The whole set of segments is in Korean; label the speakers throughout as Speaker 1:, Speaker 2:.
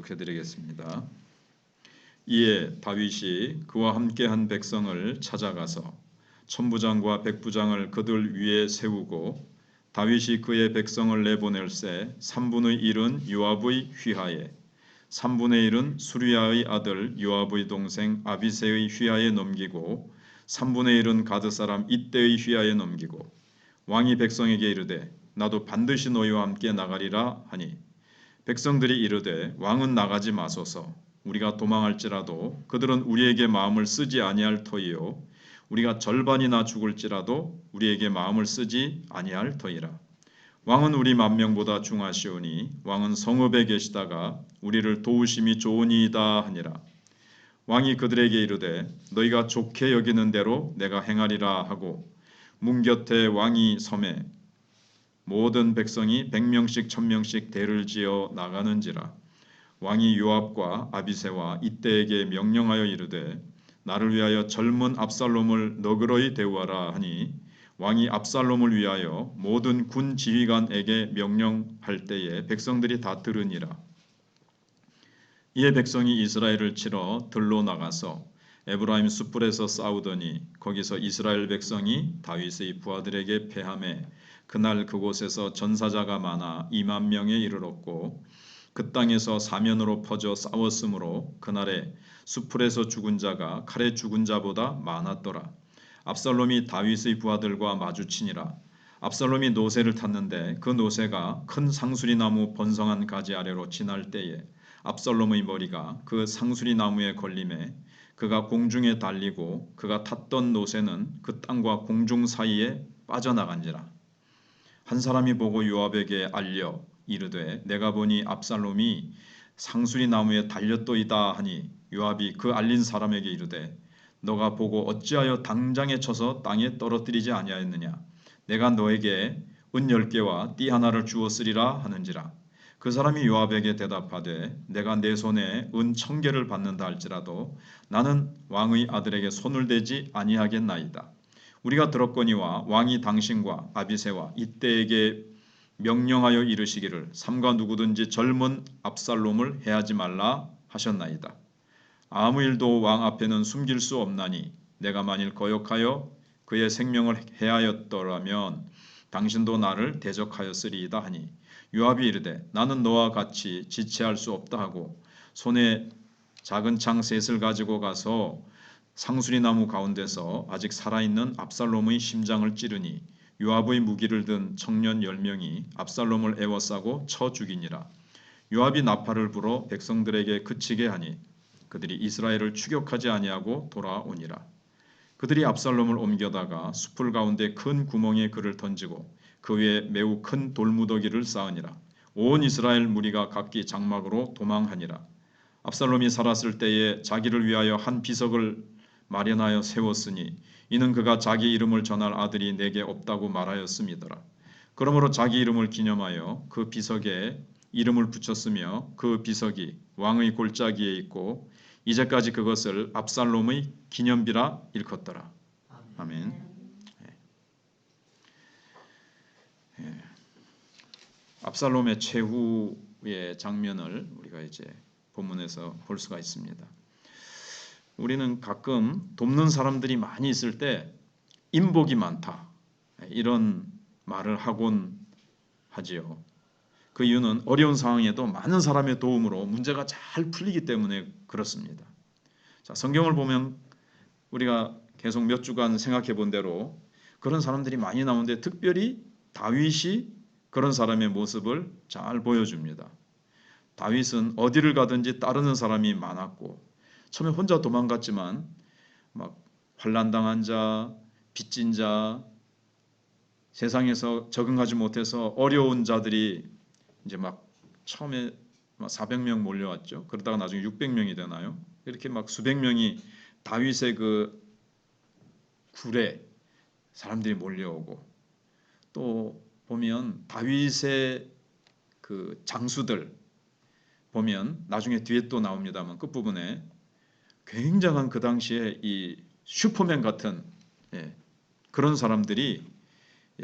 Speaker 1: 봉독해 드리겠습니다. 이에 다윗이 그와 함께한 백성을 찾아가서 천부장과 백부장을 그들 위에 세우고 다윗이 그의 백성을 내보낼세 3분의 1은 요압의 휘하에 3분의 1은 수리아의 아들 요압의 동생 아비세의 휘하에 넘기고 3분의 1은 가드 사람 이때의 휘하에 넘기고 왕이 백성에게 이르되 나도 반드시 너희와 함께 나가리라 하니 백성들이 이르되 왕은 나가지 마소서. 우리가 도망할지라도 그들은 우리에게 마음을 쓰지 아니할 터이요. 우리가 절반이나 죽을지라도 우리에게 마음을 쓰지 아니할 터이라. 왕은 우리 만명보다 중하시오니 왕은 성읍에 계시다가 우리를 도우심이 좋으니이다 하니라. 왕이 그들에게 이르되 너희가 좋게 여기는 대로 내가 행하리라 하고 문 곁에 왕이 섬에 모든 백성이 백명씩 천명씩 대를 지어 나가는지라. 왕이 요압과 아비세와 이때에게 명령하여 이르되 나를 위하여 젊은 압살롬을 너그러이 대우하라 하니 왕이 압살롬을 위하여 모든 군 지휘관에게 명령할 때에 백성들이 다 들으니라. 이에 백성이 이스라엘을 치러 들로 나가서 에브라임 숯불에서 싸우더니 거기서 이스라엘 백성이 다윗의 부하들에게 패함에 그날 그곳에서 전사자가 많아 2만 명에 이르렀고 그 땅에서 사면으로 퍼져 싸웠으므로 그날에 수풀에서 죽은 자가 칼에 죽은 자보다 많았더라. 압살롬이 다윗의 부하들과 마주치니라. 압살롬이 노새를 탔는데 그 노새가 큰 상수리 나무 번성한 가지 아래로 지날 때에 압살롬의 머리가 그 상수리 나무에 걸림에 그가 공중에 달리고 그가 탔던 노새는 그 땅과 공중 사이에 빠져나간지라. 한 사람이 보고 요압에게 알려 이르되 내가 보니 압살롬이 상수리 나무에 달렸도이다 하니. 요압이 그 알린 사람에게 이르되 너가 보고 어찌하여 당장에 쳐서 땅에 떨어뜨리지 아니하였느냐? 내가 너에게 은 열 개와 띠 하나를 주었으리라 하는지라. 그 사람이 요압에게 대답하되 내가 내 손에 은 천 개를 받는다 할지라도 나는 왕의 아들에게 손을 대지 아니하겠나이다 우리가 들었거니와 왕이 당신과 아비세와 이때에게 명령하여 이르시기를 삼가 누구든지 젊은 압살롬을 해하지 말라 하셨나이다. 아무 일도 왕 앞에는 숨길 수 없나니 내가 만일 거역하여 그의 생명을 해하였더라면 당신도 나를 대적하였으리이다 하니 요압이 이르되 나는 너와 같이 지체할 수 없다 하고 손에 작은 창 셋을 가지고 가서 상수리 나무 가운데서 아직 살아있는 압살롬의 심장을 찌르니 요압의 무기를 든 청년 열 명이 압살롬을 애워싸고 쳐 죽이니라. 요압이 나팔을 불어 백성들에게 그치게 하니 그들이 이스라엘을 추격하지 아니하고 돌아오니라. 그들이 압살롬을 옮겨다가 숲을 가운데 큰 구멍에 그를 던지고 그 위에 매우 큰 돌무더기를 쌓으니라. 온 이스라엘 무리가 각기 장막으로 도망하니라. 압살롬이 살았을 때에 자기를 위하여 한 비석을 마련하여 세웠으니 이는 그가 자기 이름을 전할 아들이 내게 없다고 말하였음이더라. 그러므로 자기 이름을 기념하여 그 비석에 이름을 붙였으며 그 비석이 왕의 골짜기에 있고 이제까지 그것을 압살롬의 기념비라 일컫더라. 아멘. 예. 예. 압살롬의 최후의 장면을 우리가 이제 본문에서 볼 수가 있습니다. 우리는 가끔 돕는 사람들이 많이 있을 때 인복이 많다 이런 말을 하곤 하지요. 그 이유는 어려운 상황에도 많은 사람의 도움으로 문제가 잘 풀리기 때문에 그렇습니다. 자, 성경을 보면 우리가 계속 몇 주간 생각해 본 대로 그런 사람들이 많이 나오는데 특별히 다윗이 그런 사람의 모습을 잘 보여줍니다. 다윗은 어디를 가든지 따르는 사람이 많았고 처음에 혼자 도망갔지만 막 환난당한 자, 빚진 자, 세상에서 적응하지 못해서 어려운 자들이 이제 막 처음에 막 400명 몰려왔죠. 그러다가 나중에 600명이 되나요? 이렇게 막 수백 명이 다윗의 그 굴에 사람들이 몰려오고 또 보면 다윗의 그 장수들 보면 나중에 뒤에 또 나옵니다만 끝부분에 굉장한 그 당시에 이 슈퍼맨 같은 예, 그런 사람들이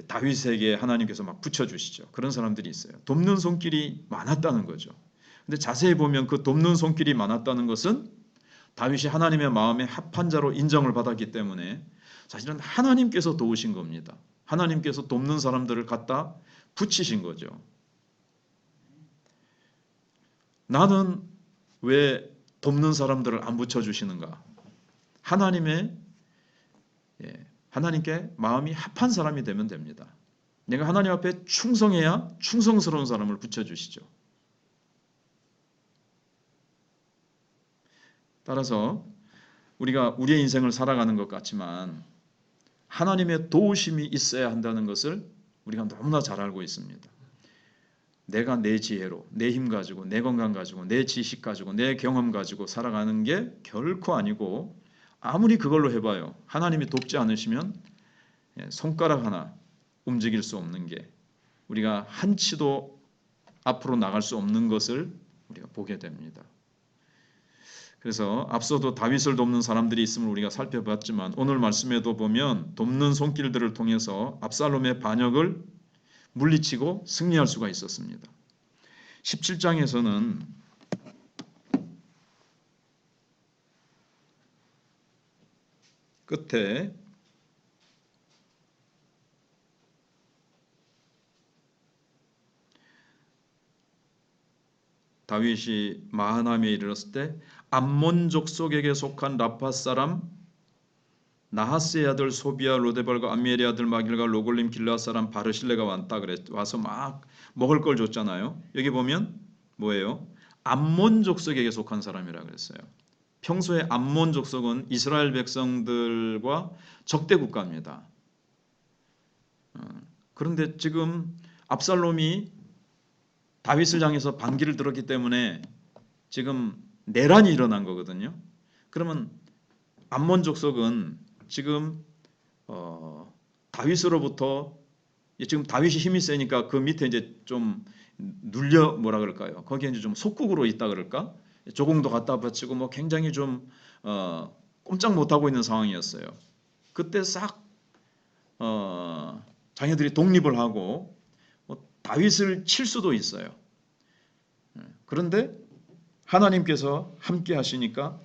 Speaker 1: 다윗에게 하나님께서 막 붙여주시죠. 그런 사람들이 있어요. 돕는 손길이 많았다는 거죠. 근데 자세히 보면 그 돕는 손길이 많았다는 것은 다윗이 하나님의 마음에 합한 자로 인정을 받았기 때문에 사실은 하나님께서 도우신 겁니다. 하나님께서 돕는 사람들을 갖다 붙이신 거죠. 나는 왜 돕는 사람들을 안 붙여 주시는가? 하나님의 예, 하나님께 마음이 합한 사람이 되면 됩니다. 내가 하나님 앞에 충성해야 충성스러운 사람을 붙여 주시죠. 따라서 우리가 우리의 인생을 살아가는 것 같지만 하나님의 도우심이 있어야 한다는 것을 우리가 너무나 잘 알고 있습니다. 내가 내 지혜로, 내 힘 가지고, 내 건강 가지고, 내 지식 가지고, 내 경험 가지고 살아가는 게 결코 아니고 아무리 그걸로 해봐요. 하나님이 돕지 않으시면 예, 손가락 하나 움직일 수 없는 게 우리가 한 치도 앞으로 나갈 수 없는 것을 우리가 보게 됩니다. 그래서 앞서도 다윗을 돕는 사람들이 있음을 우리가 살펴봤지만 오늘 말씀에도 보면 돕는 손길들을 통해서 압살롬의 반역을 물리치고 승리할 수가 있었습니다. 17장에서는 끝에 다윗이 마하남에 이르렀을 때 암몬 족속에게 속한 라파 사람 나하스의 아들 소비아 로데발과 암미엘의 아들 마길과 로골림 길라 사람 바르실레가 왔다 그랬 와서 막 먹을 걸 줬잖아요. 여기 보면 뭐예요? 암몬 족속에게 속한 사람이라 그랬어요. 평소에 암몬 족속은 이스라엘 백성들과 적대 국가입니다. 어, 그런데 지금 압살롬이 다윗을 향해서 반기를 들었기 때문에 지금 내란이 일어난 거거든요. 그러면 암몬 족속은 지금 어, 다윗으로부터 지금 다윗이 힘이 세니까 그 밑에 이제 좀 눌려 뭐라 그럴까요? 거기에 이제 좀 속국으로 있다 그럴까? 조공도 갖다 바치고 뭐 굉장히 좀 어, 꼼짝 못 하고 있는 상황이었어요. 그때 싹 어, 자녀들이 독립을 하고 뭐 다윗을 칠 수도 있어요. 그런데 하나님께서 함께 하시니까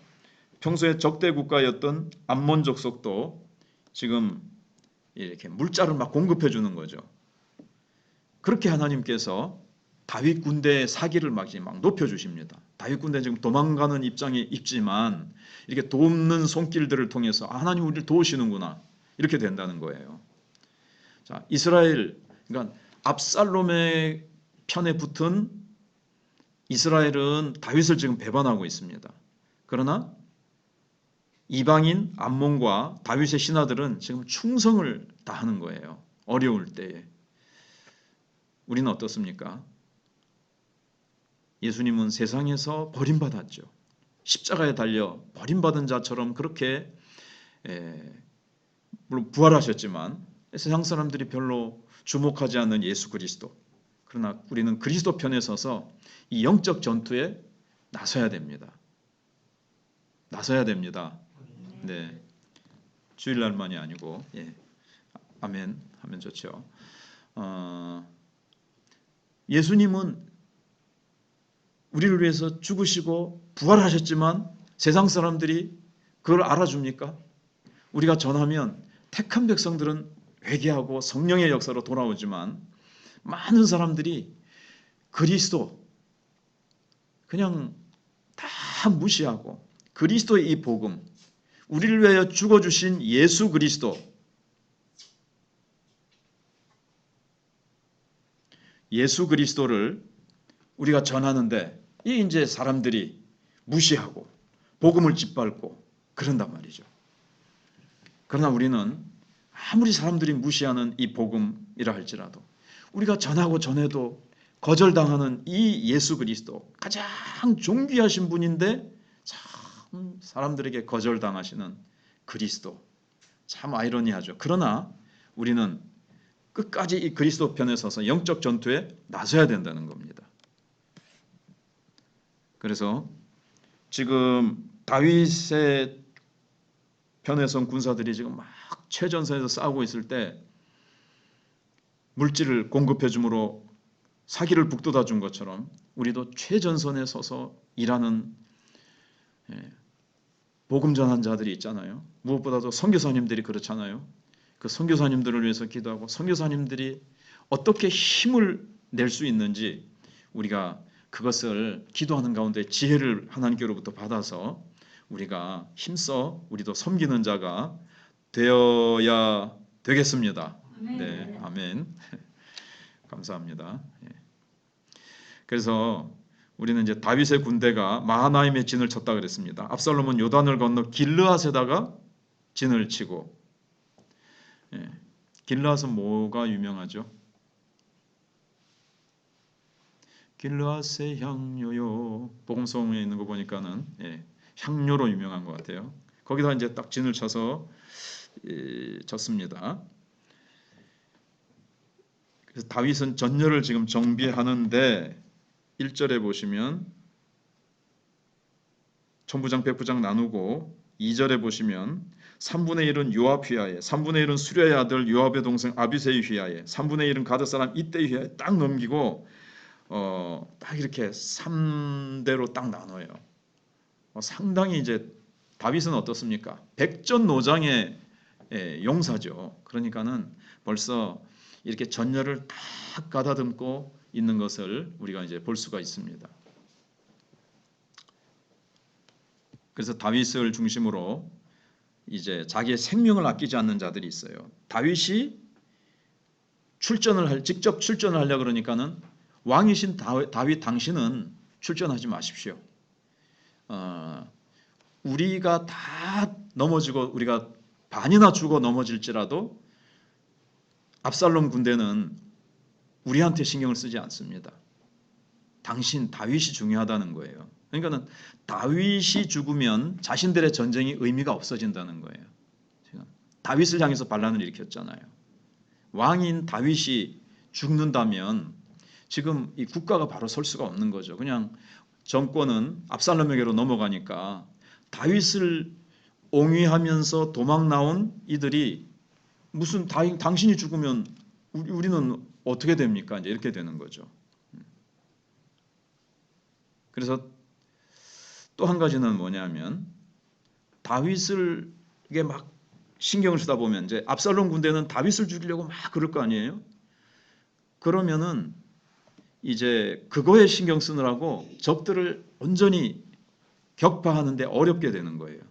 Speaker 1: 평소에 적대 국가였던 암몬 족 속도 지금 이렇게 물자를 막 공급해 주는 거죠. 그렇게 하나님께서 다윗 군대의 사기를 막, 막 높여 주십니다. 다윗 군대 지금 도망가는 입장에 있지만 이렇게 돕는 손길들을 통해서 아, 하나님 우리를 도우시는구나 이렇게 된다는 거예요. 자 이스라엘 그러니까 압살롬의 편에 붙은 이스라엘은 다윗을 지금 배반하고 있습니다. 그러나 이방인 암몬과 다윗의 신하들은 지금 충성을 다하는 거예요. 어려울 때에. 우리는 어떻습니까? 예수님은 세상에서 버림받았죠. 십자가에 달려 버림받은 자처럼 그렇게 에, 물론 부활하셨지만 세상 사람들이 별로 주목하지 않는 예수 그리스도. 그러나 우리는 그리스도 편에 서서 이 영적 전투에 나서야 됩니다. 나서야 됩니다. 네. 주일날만이 아니고 예. 아멘 하면 좋죠. 어, 예수님은 우리를 위해서 죽으시고 부활하셨지만 세상 사람들이 그걸 알아줍니까? 우리가 전하면 택한 백성들은 회개하고 성령의 역사로 돌아오지만 많은 사람들이 그리스도 그냥 다 무시하고 그리스도의 이 복음 우리를 위하여 죽어주신 예수 그리스도 예수 그리스도를 우리가 전하는데 이 이제 사람들이 무시하고 복음을 짓밟고 그런단 말이죠. 그러나 우리는 아무리 사람들이 무시하는 이 복음이라 할지라도 우리가 전하고 전해도 거절당하는 이 예수 그리스도 가장 존귀하신 분인데 참 사람들에게 거절당하시는 그리스도 참 아이러니하죠. 그러나 우리는 끝까지 이 그리스도 편에 서서 영적 전투에 나서야 된다는 겁니다. 그래서 지금 다윗의 편에 선 군사들이 지금 막 최전선에서 싸우고 있을 때 물질을 공급해 줌으로 사기를 북돋아 준 것처럼 우리도 최전선에 서서 일하는 예, 복음 전한 자들이 있잖아요. 무엇보다도 선교사님들이 그렇잖아요. 그 선교사님들을 위해서 기도하고 선교사님들이 어떻게 힘을 낼 수 있는지 우리가 그것을 기도하는 가운데 지혜를 하나님께로부터 받아서 우리가 힘써 우리도 섬기는 자가 되어야 되겠습니다. 네, 아멘. 감사합니다. 예. 그래서 우리는 이제 다윗의 군대가 마하나임의 진을 쳤다 그랬습니다. 압살롬은 요단을 건너 길르앗에다가 진을 치고 예. 길르앗은 뭐가 유명하죠? 길르앗의 향료요. 복음성에 있는 거 보니까는 예, 향료로 유명한 것 같아요. 거기다 이제 딱 진을 쳐서 예, 쳤습니다. 그래서 다윗은 전열을 지금 정비하는데 1절에 보시면 천부장 백부장 나누고 2절에 보시면 3분의 1은 요압 휘하에 3분의 1은 수레의 아들 요압의 동생 아비세의 휘하에 3분의 1은 가드 사람 이때 휘하에 딱 넘기고 어, 딱 이렇게 3대로 딱 나눠요. 어, 상당히 이제 다윗은 어떻습니까? 백전노장의 예, 용사죠. 그러니까는 벌써 이렇게 전열을 딱 가다듬고 있는 것을 우리가 이제 볼 수가 있습니다. 그래서 다윗을 중심으로 이제 자기의 생명을 아끼지 않는 자들이 있어요. 다윗이 출전을 할 직접 출전을 하려 그러니까는 왕이신 다윗, 당신은 출전하지 마십시오. 어, 우리가 다 넘어지고 우리가 반이나 죽어 넘어질지라도 압살롬 군대는 우리한테 신경을 쓰지 않습니다. 당신 다윗이 중요하다는 거예요. 그러니까는 다윗이 죽으면 자신들의 전쟁이 의미가 없어진다는 거예요. 지금 다윗을 향해서 반란을 일으켰잖아요. 왕인 다윗이 죽는다면 지금 이 국가가 바로 설 수가 없는 거죠. 그냥 정권은 압살롬에게로 넘어가니까 다윗을 옹위하면서 도망 나온 이들이 무슨 다, 당신이 죽으면 우리, 우리는 어떻게 됩니까? 이제 이렇게 되는 거죠. 그래서 또 한 가지는 뭐냐면 다윗을 이게 막 신경을 쓰다 보면 이제 압살롬 군대는 다윗을 죽이려고 막 그럴 거 아니에요? 그러면은 이제 그거에 신경 쓰느라고 적들을 온전히 격파하는데 어렵게 되는 거예요.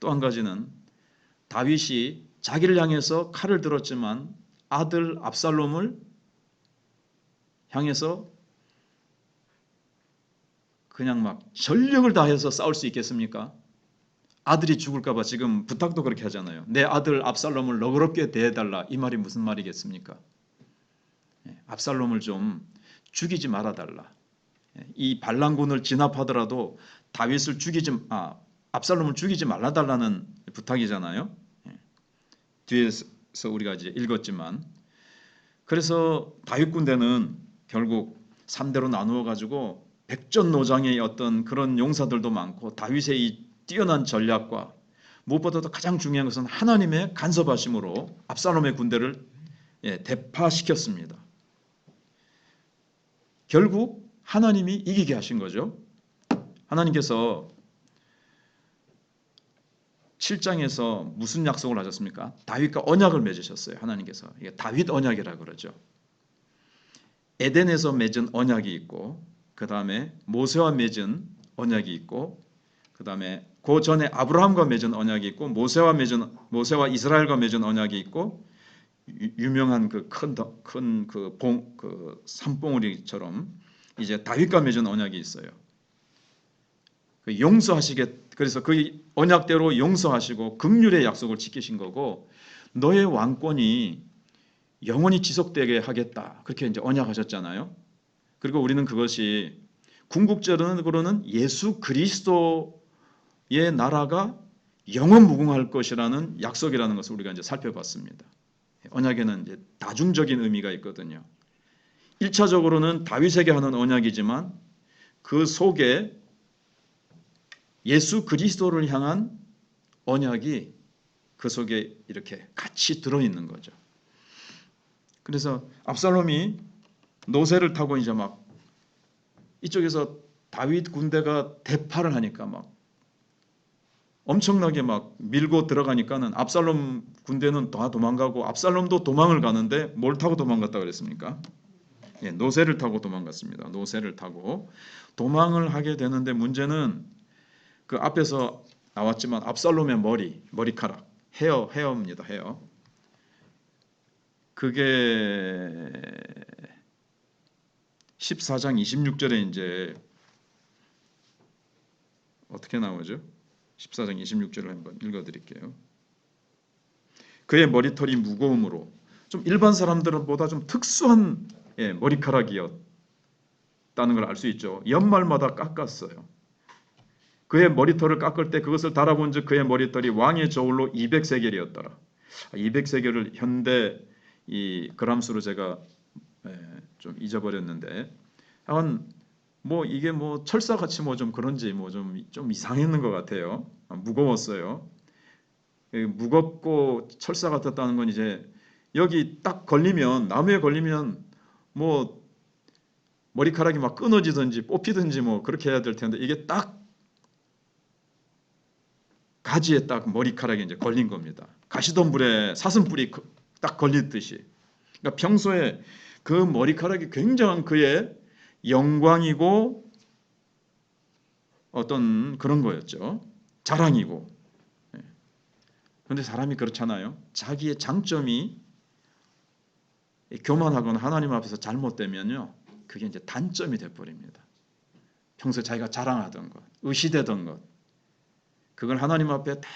Speaker 1: 또 한 가지는 다윗이 자기를 향해서 칼을 들었지만 아들 압살롬을 향해서 그냥 막 전력을 다해서 싸울 수 있겠습니까? 아들이 죽을까봐 지금 부탁도 그렇게 하잖아요. 내 아들 압살롬을 너그럽게 대해달라. 이 말이 무슨 말이겠습니까? 예, 압살롬을 좀 죽이지 말아달라. 예, 이 반란군을 진압하더라도 다윗을 죽이지 아 압살롬을 죽이지 말아달라는 부탁이잖아요. 예, 뒤에서 우리가 이제 읽었지만 그래서 다윗 군대는 결국 3대로 나누어 가지고 백전노장의 어떤 그런 용사들도 많고 다윗의 이 뛰어난 전략과 무엇보다도 가장 중요한 것은 하나님의 간섭하심으로 압살롬의 군대를 예, 대파시켰습니다. 결국 하나님이 이기게 하신 거죠. 하나님께서 7장에서 무슨 약속을 하셨습니까? 다윗과 언약을 맺으셨어요. 하나님께서. 이게 다윗 언약이라 그러죠. 에덴에서 맺은 언약이 있고 그 다음에 모세와 맺은 언약이 있고 그 다음에 그 전에 아브라함과 맺은 언약이 있고 모세와 맺은 모세와 이스라엘과 맺은 언약이 있고 유, 명한 그 큰큰그봉그 산봉우리처럼 이제 다윗과 맺은 언약이 있어요. 그 용서하시겠 그래서 그 언약대로 용서하시고 긍휼의 약속을 지키신 거고 너의 왕권이 영원히 지속되게 하겠다. 그렇게 이제 언약하셨잖아요. 그리고 우리는 그것이 궁극적으로는 예수 그리스도의 나라가 영원 무궁할 것이라는 약속이라는 것을 우리가 이제 살펴봤습니다. 언약에는 이제 다중적인 의미가 있거든요. 1차적으로는 다윗에게 하는 언약이지만 그 속에 예수 그리스도를 향한 언약이 그 속에 이렇게 같이 들어 있는 거죠. 그래서 압살롬이 노새를 타고 이제 막 이쪽에서 다윗 군대가 대파를 하니까 막 엄청나게 막 밀고 들어가니까는 압살롬 군대는 다 도망가고 압살롬도 도망을 가는데 뭘 타고 도망갔다 그랬습니까? 예, 노새를 타고 도망갔습니다. 노새를 타고 도망을 하게 되는데 문제는 그 앞에서 나왔지만 압살롬의 머리, 머리카락, 헤어, 헤어입니다. 헤어. 그게 14장 26절에 이제 어떻게 나오죠? 14장 26절을 한번 읽어 드릴게요. 그의 머리털이 무거움으로 좀 일반 사람들보다 좀 특수한 예, 머리카락이었다는 걸 알 수 있죠. 연말마다 깎았어요. 그의 머리털을 깎을 때 그것을 달아본즉 그의 머리털이 왕의 저울로 200세겔이었더라. 200세겔을 현대 이 그람수로 제가 예, 좀 잊어버렸는데 한뭐 이게 뭐 철사같이 뭐 좀 그런지 뭐 좀 좀 이상했는 것 같아요. 아, 무거웠어요. 예, 무겁고 철사 같았다는 건 이제 여기 딱 걸리면 나무에 걸리면 뭐 머리카락이 막 끊어지든지 뽑히든지 뭐 그렇게 해야 될 텐데 이게 딱 가지에 딱 머리카락이 이제 걸린 겁니다. 가시덤불에 사슴뿔이 그- 딱 걸리듯이. 그러니까 평소에 그 머리카락이 굉장한 그의 영광이고 어떤 그런 거였죠. 자랑이고. 예. 그런데 사람이 그렇잖아요. 자기의 장점이 교만하거나 하나님 앞에서 잘못되면요, 그게 이제 단점이 돼 버립니다. 평소 에 자기가 자랑하던 것, 의시되던 것, 그걸 하나님 앞에 딱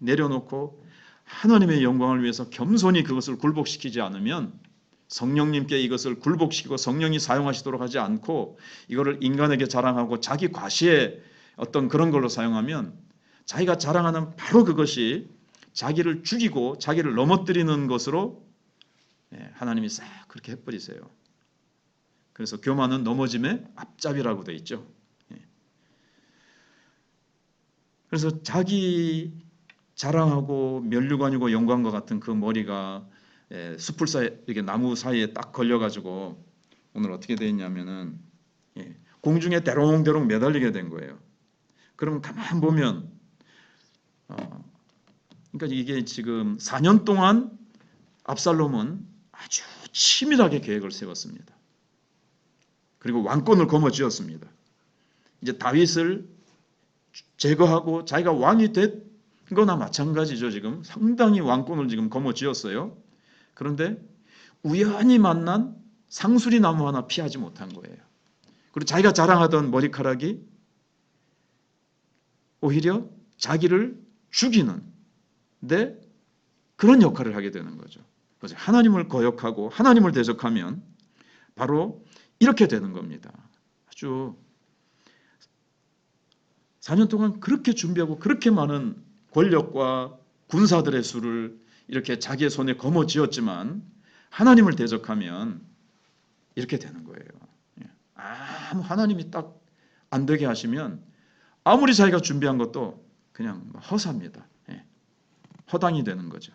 Speaker 1: 내려놓고 하나님의 영광을 위해서 겸손히 그것을 굴복시키지 않으면 성령님께 이것을 굴복시키고 성령이 사용하시도록 하지 않고 이거를 인간에게 자랑하고 자기 과시의 어떤 그런 걸로 사용하면 자기가 자랑하는 바로 그것이 자기를 죽이고 자기를 넘어뜨리는 것으로 예, 하나님이 싹 그렇게 해버리세요. 그래서 교만은 넘어짐의 앞잡이라고 돼 있죠. 예. 그래서 자기 자랑하고 면류관이고 영광과 같은 그 머리가 예, 숲을 사이 이렇게 나무 사이에 딱 걸려가지고 오늘 어떻게 돼 있냐면은 예, 공중에 대롱대롱 매달리게 된 거예요. 그러면 가만 보면 어, 그러니까 이게 지금 4년 동안 압살롬은 아주 치밀하게 계획을 세웠습니다. 그리고 왕권을 거머쥐었습니다. 이제 다윗을 제거하고 자기가 왕이 된 거나 마찬가지죠. 지금 상당히 왕권을 지금 거머쥐었어요. 그런데 우연히 만난 상수리 나무 하나 피하지 못한 거예요. 그리고 자기가 자랑하던 머리카락이 오히려 자기를 죽이는 데 그런 역할을 하게 되는 거죠. 그래서 하나님을 거역하고 하나님을 대적하면 바로 이렇게 되는 겁니다. 아주 4년 동안 그렇게 준비하고 그렇게 많은 권력과 군사들의 수를 이렇게 자기의 손에 거머 쥐었지만 하나님을 대적하면 이렇게 되는 거예요. 예. 아무 하나님이 딱 안 되게 하시면 아무리 자기가 준비한 것도 그냥 허사입니다. 예. 허당이 되는 거죠.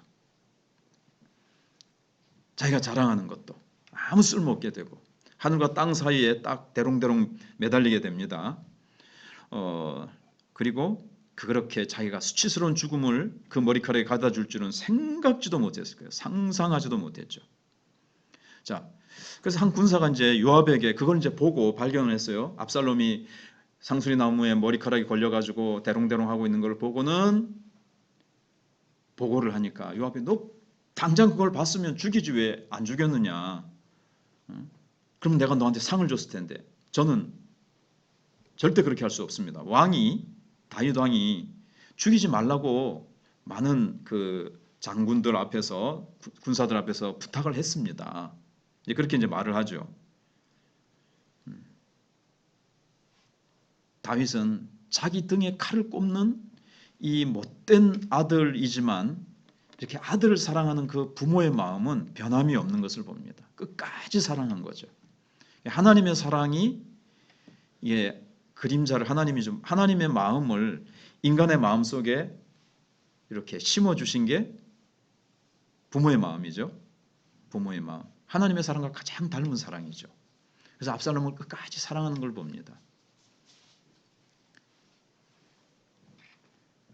Speaker 1: 자기가 자랑하는 것도 아무 쓸모 없게 되고 하늘과 땅 사이에 딱 대롱대롱 매달리게 됩니다. 어, 그리고 그렇게 자기가 수치스러운 죽음을 그 머리카락에 가다 줄 줄은 생각지도 못했을 거예요. 상상하지도 못했죠. 자, 그래서 한 군사가 이제 요압에게 그걸 이제 보고 발견을 했어요. 압살롬이 상수리 나무에 머리카락이 걸려가지고 대롱대롱 하고 있는 걸 보고는 보고를 하니까 요압이 너 당장 그걸 봤으면 죽이지 왜 안 죽였느냐? 응? 그럼 내가 너한테 상을 줬을 텐데 저는 절대 그렇게 할 수 없습니다. 왕이 다윗 왕이 죽이지 말라고 많은 그 장군들 앞에서 군사들 앞에서 부탁을 했습니다. 그렇게 이제 말을 하죠. 음. 다윗은 자기 등에 칼을 꼽는 이 못된 아들이지만 이렇게 아들을 사랑하는 그 부모의 마음은 변함이 없는 것을 봅니다. 끝까지 사랑한 거죠. 하나님의 사랑이 예, 그림자를 하나님이 좀 하나님의 마음을 인간의 마음 속에 이렇게 심어 주신 게 부모의 마음이죠. 부모의 마음. 하나님의 사랑과 가장 닮은 사랑이죠. 그래서 압살롬을 끝까지 사랑하는 걸 봅니다.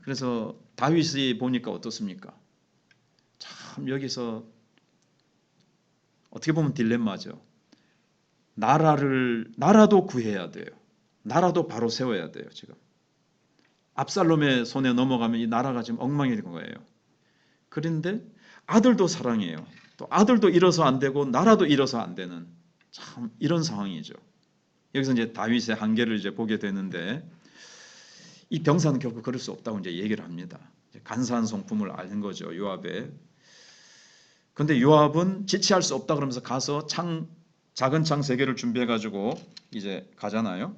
Speaker 1: 그래서 다윗이 보니까 어떻습니까? 참 여기서 어떻게 보면 딜레마죠. 나라를 나라도 구해야 돼요. 나라도 바로 세워야 돼요. 지금 압살롬의 손에 넘어가면 이 나라가 지금 엉망이 된 거예요. 그런데 아들도 사랑해요. 또 아들도 잃어서 안 되고 나라도 잃어서 안 되는 참 이런 상황이죠. 여기서 이제 다윗의 한계를 이제 보게 되는데 이 병사는 결국 그럴 수 없다고 이제 얘기를 합니다. 간사한 성품을 아는 거죠 요압에. 근데 요압은 지체할 수 없다 그러면서 가서 창 작은 창 세 개를 준비해 가지고 이제 가잖아요.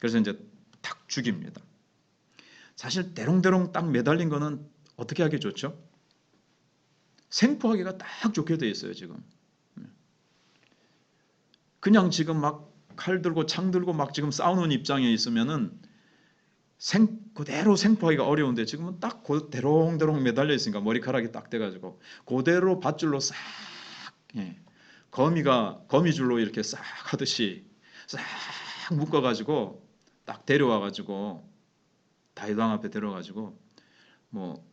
Speaker 1: 그래서 이제 탁 죽입니다. 사실 대롱대롱 딱 매달린 거는 어떻게 하기 좋죠? 생포하기가 딱 좋게 돼 있어요 지금. 그냥 지금 막 칼 들고 창 들고 막 지금 싸우는 입장에 있으면은 생 그대로 생포하기가 어려운데 지금은 딱그 대롱대롱 매달려 있으니까 머리카락이 딱 돼가지고 그대로 밧줄로 싹 예, 거미가 거미줄로 이렇게 싹 하듯이 싹 묶어가지고 딱 데려와가지고 다이당 앞에 데려가지고 뭐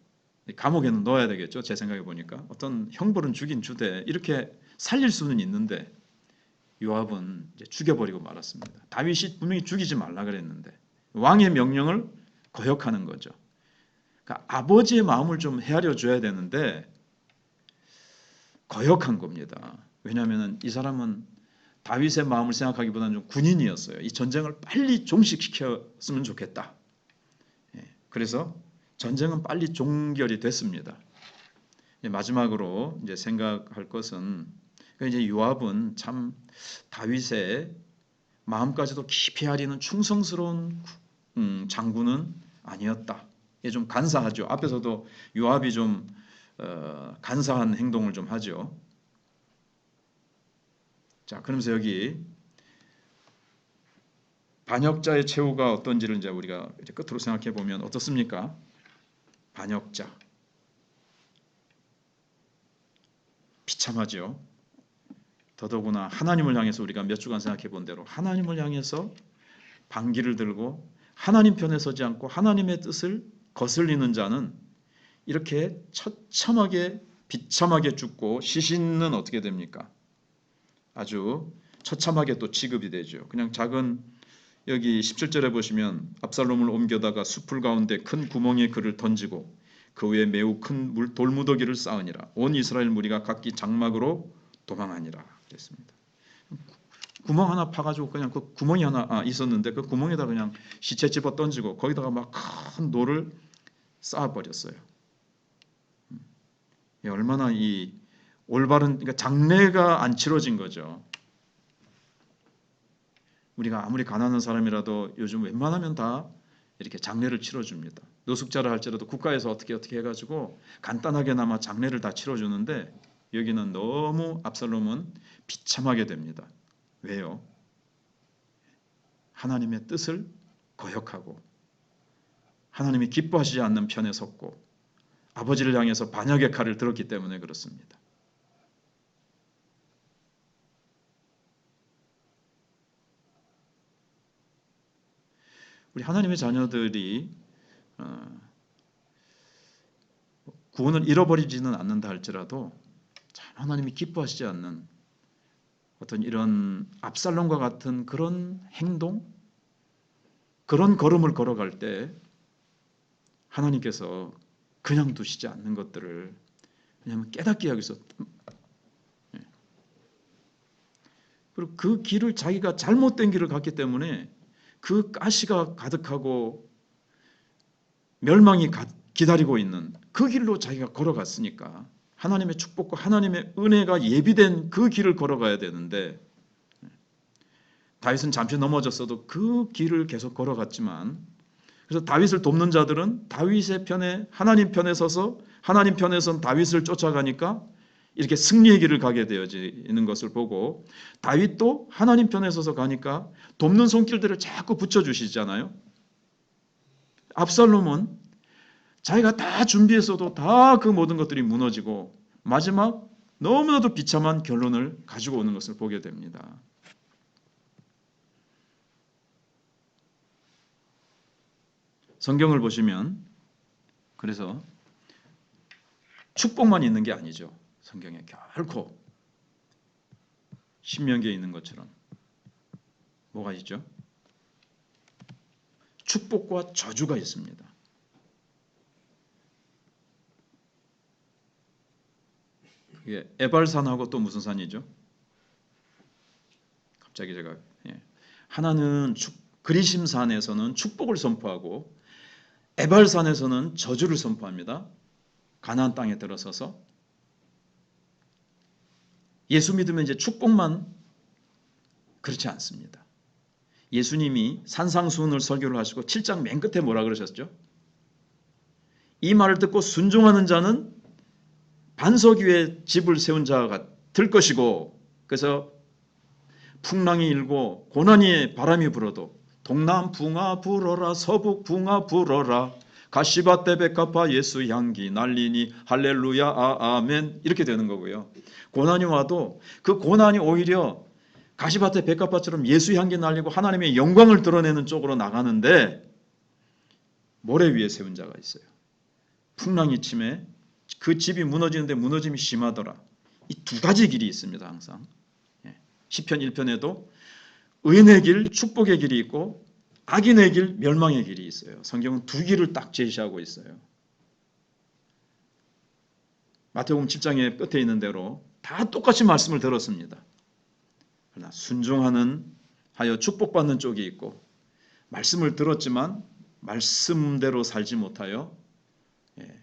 Speaker 1: 감옥에는 넣어야 되겠죠 제 생각에 보니까 어떤 형벌은 죽인 주되 이렇게 살릴 수는 있는데 요압은 죽여버리고 말았습니다. 다윗이 분명히 죽이지 말라 그랬는데 왕의 명령을 거역하는 거죠. 그러니까 아버지의 마음을 좀 헤아려 줘야 되는데 거역한 겁니다. 왜냐하면 이 사람은 다윗의 마음을 생각하기보다는 좀 군인이었어요. 이 전쟁을 빨리 종식시켰으면 좋겠다. 예, 그래서 전쟁은 빨리 종결이 됐습니다. 예, 마지막으로 이제 생각할 것은 그러니까 이제 요압은 참 다윗의 마음까지도 깊이 아리는 충성스러운 음, 장군은 아니었다. 좀 간사하죠. 앞에서도 요압이 좀 어, 간사한 행동을 좀 하죠. 자, 그러면서 여기 반역자의 최후가 어떤지를 이제 우리가 이제 끝으로 생각해 보면 어떻습니까? 반역자 비참하죠. 더더구나 하나님을 향해서 우리가 몇 주간 생각해 본 대로 하나님을 향해서 반기를 들고 하나님 편에 서지 않고 하나님의 뜻을 거슬리는 자는 이렇게 처참하게 비참하게 죽고 시신은 어떻게 됩니까? 아주 처참하게 또 취급이 되죠. 그냥 작은 여기 17절에 보시면 압살롬을 옮겨다가 숲을 가운데 큰 구멍에 그를 던지고 그 위에 매우 큰 물 돌무더기를 쌓으니라 온 이스라엘 무리가 각기 장막으로 도망하니라 그랬습니다. 구멍 하나 파가지고 그냥 그 구멍이 하나 아, 있었는데 그 구멍에다 그냥 시체 집어 던지고 거기다가 막큰 돌을 쌓아 버렸어요. 음. 얼마나 이 올바른 그러니까 장례가 안 치러진 거죠. 우리가 아무리 가난한 사람이라도 요즘 웬만하면 다 이렇게 장례를 치러줍니다. 노숙자를 할지라도 국가에서 어떻게 어떻게 해가지고 간단하게나마 장례를 다 치러주는데 여기는 너무 압살롬은 비참하게 됩니다. 왜요? 하나님의 뜻을 거역하고 하나님이 기뻐하시지 않는 편에 섰고 아버지를 향해서 반역의 칼을 들었기 때문에 그렇습니다. 우리 하나님의 자녀들이 어, 구원을 잃어버리지는 않는다 할지라도 참 하나님이 기뻐하시지 않는 어떤 이런 압살롬과 같은 그런 행동, 그런 걸음을 걸어갈 때 하나님께서 그냥 두시지 않는 것들을 왜냐하면 깨닫게 하기 위해서 예. 그리고 그 길을 자기가 잘못된 길을 갔기 때문에 그 가시가 가득하고 멸망이 기다리고 있는 그 길로 자기가 걸어갔으니까 하나님의 축복과 하나님의 은혜가 예비된 그 길을 걸어가야 되는데 다윗은 잠시 넘어졌어도 그 길을 계속 걸어갔지만 그래서 다윗을 돕는 자들은 다윗의 편에 하나님 편에 서서 하나님 편에 선 다윗을 쫓아가니까 이렇게 승리의 길을 가게 되어지는 것을 보고 다윗도 하나님 편에 서서 가니까 돕는 손길들을 자꾸 붙여주시잖아요. 압살롬은 자기가 다 준비했어도 다 그 모든 것들이 무너지고 마지막 너무나도 비참한 결론을 가지고 오는 것을 보게 됩니다. 성경을 보시면 그래서 축복만 있는 게 아니죠. 성경에 결코 신명기에 있는 것처럼 뭐가 있죠? 축복과 저주가 있습니다. 그게 에발산하고 또 무슨 산이죠? 갑자기 제가 예. 하나는 축, 그리심산에서는 축복을 선포하고 에발산에서는 저주를 선포합니다. 가나안 땅에 들어서서 예수 믿으면 이제 축복만 그렇지 않습니다. 예수님이 산상수훈을 설교를 하시고 7장 맨 끝에 뭐라 그러셨죠? 이 말을 듣고 순종하는 자는 반석 위에 집을 세운 자가 같을 것이고 그래서 풍랑이 일고 고난이 바람이 불어도 동남 붕아 불어라 서북 붕아 불어라 가시밭대 백합화 예수 향기 날리니 할렐루야 아, 아멘 이렇게 되는 거고요. 고난이 와도 그 고난이 오히려 가시밭에 백합화처럼 예수 향기 날리고 하나님의 영광을 드러내는 쪽으로 나가는데 모래 위에 세운 자가 있어요. 풍랑이 침해 그 집이 무너지는데 무너짐이 심하더라. 이 두 가지 길이 있습니다. 항상 예. 시편 1편에도 의인의 길, 축복의 길이 있고 악인의 길, 멸망의 길이 있어요. 성경은 두 길을 딱 제시하고 있어요. 마태복음 7장의 끝에 있는 대로 다 똑같이 말씀을 들었습니다. 그러나 순종하는 하여 축복받는 쪽이 있고 말씀을 들었지만 말씀대로 살지 못하여 예,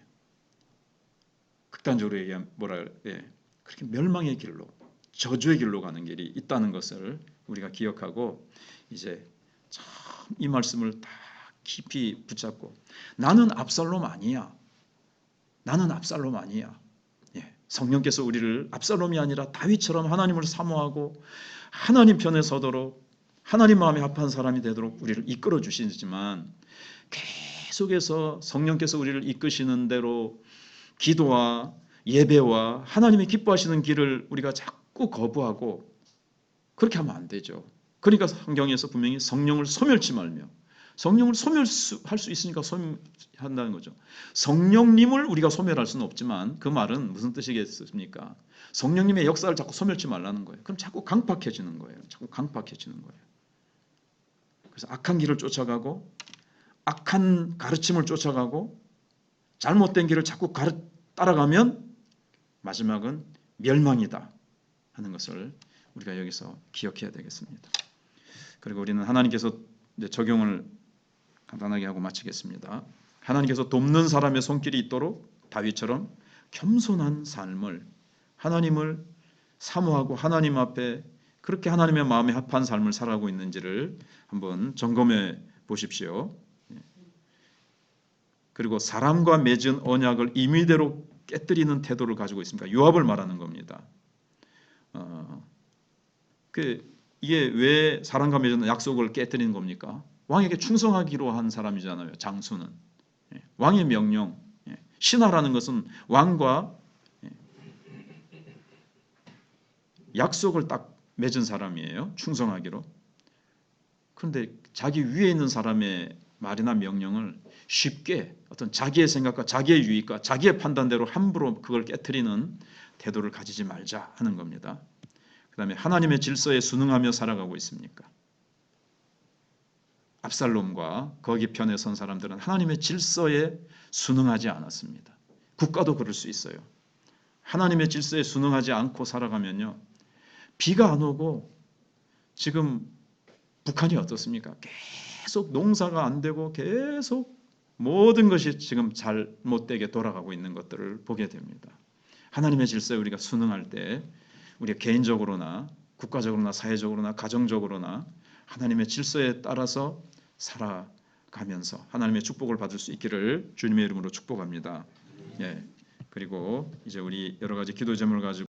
Speaker 1: 극단적으로 얘기하면 뭐라 예, 그렇게 멸망의 길로 저주의 길로 가는 길이 있다는 것을 우리가 기억하고 이제 참 이 말씀을 다 깊이 붙잡고 나는 압살롬 아니야. 나는 압살롬 아니야. 예, 성령께서 우리를 압살롬이 아니라 다윗처럼 하나님을 사모하고 하나님 편에 서도록 하나님 마음에 합한 사람이 되도록 우리를 이끌어 주시지만 계속해서 성령께서 우리를 이끄시는 대로 기도와 예배와 하나님이 기뻐하시는 길을 우리가 자꾸 거부하고 그렇게 하면 안 되죠. 그러니까 성경에서 분명히 성령을 소멸치 말며 성령을 소멸할 수 있으니까 소멸한다는 거죠. 성령님을 우리가 소멸할 수는 없지만 그 말은 무슨 뜻이겠습니까? 성령님의 역사를 자꾸 소멸치 말라는 거예요. 그럼 자꾸 강팍해지는 거예요. 자꾸 강팍해지는 거예요. 그래서 악한 길을 쫓아가고 악한 가르침을 쫓아가고 잘못된 길을 자꾸 따라가면 마지막은 멸망이다 하는 것을 우리가 여기서 기억해야 되겠습니다. 그리고 우리는 하나님께서 적용을 간단하게 하고 마치겠습니다. 하나님께서 돕는 사람의 손길이 있도록 다윗처럼 겸손한 삶을 하나님을 사모하고 하나님 앞에 그렇게 하나님의 마음에 합한 삶을 살아가고 있는지를 한번 점검해 보십시오. 그리고 사람과 맺은 언약을 임의대로 깨뜨리는 태도를 가지고 있습니다. 요압을 말하는 겁니다. 어, 그 이게 왜 사람과 맺은 약속을 깨뜨리는 겁니까? 왕에게 충성하기로 한 사람이잖아요. 장수는 예, 왕의 명령, 예, 신하라는 것은 왕과 예, 약속을 딱 맺은 사람이에요. 충성하기로. 그런데 자기 위에 있는 사람의 말이나 명령을 쉽게 어떤 자기의 생각과 자기의 유익과 자기의 판단대로 함부로 그걸 깨뜨리는 태도를 가지지 말자 하는 겁니다. 그 다음에 하나님의 질서에 순응하며 살아가고 있습니까? 압살롬과 거기 편에 선 사람들은 하나님의 질서에 순응하지 않았습니다. 국가도 그럴 수 있어요. 하나님의 질서에 순응하지 않고 살아가면요. 비가 안 오고 지금 북한이 어떻습니까? 계속 농사가 안 되고 계속 모든 것이 지금 잘못되게 돌아가고 있는 것들을 보게 됩니다. 하나님의 질서에 우리가 순응할 때 우리가 개인적으로나 국가적으로나 사회적으로나 가정적으로나 하나님의 질서에 따라서 살아가면서 하나님의 축복을 받을 수 있기를 주님의 이름으로 축복합니다. 예. 그리고 이제 우리 여러 가지 기도 제목을 가지고